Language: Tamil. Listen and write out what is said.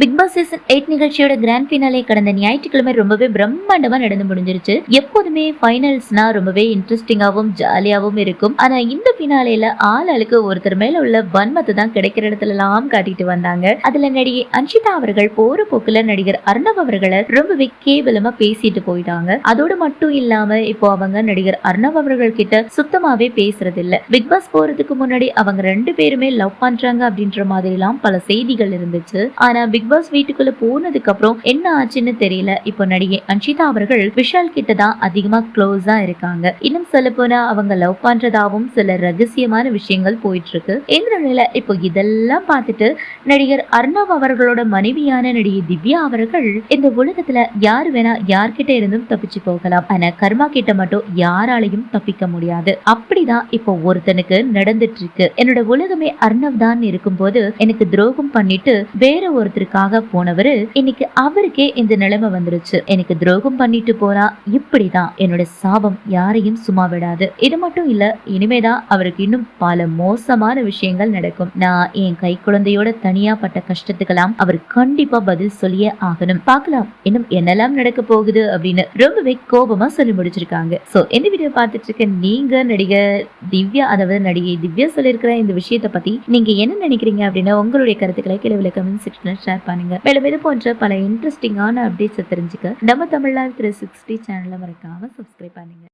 பிக் பாஸ் சீசன் எயிட் நிகழ்ச்சியோட கிராண்ட் ஃபினாலே கடந்த ஞாயிற்றுக்கிழமை ரொம்பவே பிரம்மாண்டமா நடந்து முடிஞ்சிருச்சு. எப்போதுமே ஃபைனல்ஸ்னா ரொம்பவே இன்ட்ரெஸ்டிங்காவும் ஜாலியாவும் இருக்கும். ஆனா இந்த பினாலேல ஆள் ஆளுக்கு ஒருத்தர் மேல உள்ள வன்மத்தை தான் கிடைக்கிற இடத்துல எல்லாம் காட்டிட்டு வந்தாங்க. அதுல நடிகை அன்ஷிதா அவர்கள் போற போக்குல நடிகர் அர்ணவ் அவர்களை ரொம்பவே கேவலமா பேசிட்டு போயிட்டாங்க. அதோடு மட்டும் இல்லாம இப்போ அவங்க நடிகர் அர்ணவ் அவர்கள் கிட்ட சுத்தமாவே பேசுறது இல்ல பிக் பாஸ் போறதுக்கு முன்னாடி அவங்க ரெண்டு பேருமே லவ் பண்றாங்க அப்படின்ற மாதிரி எல்லாம் பல செய்திகள் இருந்துச்சு. ஆனா பிக் பாஸ் வீட்டுக்குள்ள போனதுக்கு அப்புறம் என்ன ஆச்சுன்னு தெரியல. இப்போ நடிகை அன்ஷிதா அவர்கள் விஷால் கிட்ட தான் அதிகமா க்ளோஸா இருக்காங்க. இன்னும் சொல்ல போனா அவங்க லவ் பண்றதாவும் சில ரகசியமான விஷயங்கள் போயிட்டு இருக்கு இந்த நிலையில இப்போ இதெல்லாம் பார்த்துட்டு நடிகர் அர்ணவ் அவர்களோட மனைவியான நடிகை திவ்யா அவர்கள் இந்த உலகத்துல யார் வேணா யார்கிட்ட இருந்தும் தப்பிச்சு போகலாம். ஆனா கர்மா கிட்ட மட்டும் யாராலையும் தப்பிக்க முடியாது. அப்படிதான் இப்போ ஒருத்தனுக்கு நடந்துட்டு இருக்கு. என்னோட உலகமே அர்ணவ் தான் இருக்கும்போது எனக்கு துரோகம் பண்ணிட்டு வேற ஒருத்தருக்காக போனவரு இன்னைக்கு அவருக்கே இந்த நிலைமை வந்துருச்சு. எனக்கு துரோகம் பண்ணிட்டு போறா இப்படிதான். என்னோட சாபம் யாரையும் சும்மா விடாது. இது மட்டும் இல்ல இனிமேதான் அவருக்கு இன்னும் பல மோசமான விஷயங்கள் நடக்கும். நான் என் கை குழந்தையோட தனியா பட்ட கஷ்டத்துக்கெல்லாம் அவர் கண்டிப்பா பதில் சொல்லியே ஆகணும். பார்க்கலாம் இன்னும் என்னெல்லாம் நடக்க போகுது அப்படின்னு ரொம்பவே கோபமா சொல்லி முடிச்சிருக்காங்க. சோ இந்த வீடியோ பார்த்துட்டு இருக்க நீங்க நடிகர் திவ்யா அதாவது நடிகை திவ்யா சொல்லியிருக்கிற இந்த விஷயத்தை பத்தி நீங்க என்ன நினைக்கிறீங்க அப்படின்னு உங்களுடைய கருத்துக்களை கிளவில கமெண்ட் செக்ஷன்ல ஷேர் பண்ணுங்க. மேலும் இது போன்ற பல இன்ட்ரெஸ்டிங்கான அப்டேட்ஸை தெரிஞ்சுக்க நம்ம தமிழ்நாடு த்ரீ சிக்ஸ்டி சேனலை மறக்காம சப்ஸ்கிரைப் பண்ணுங்க.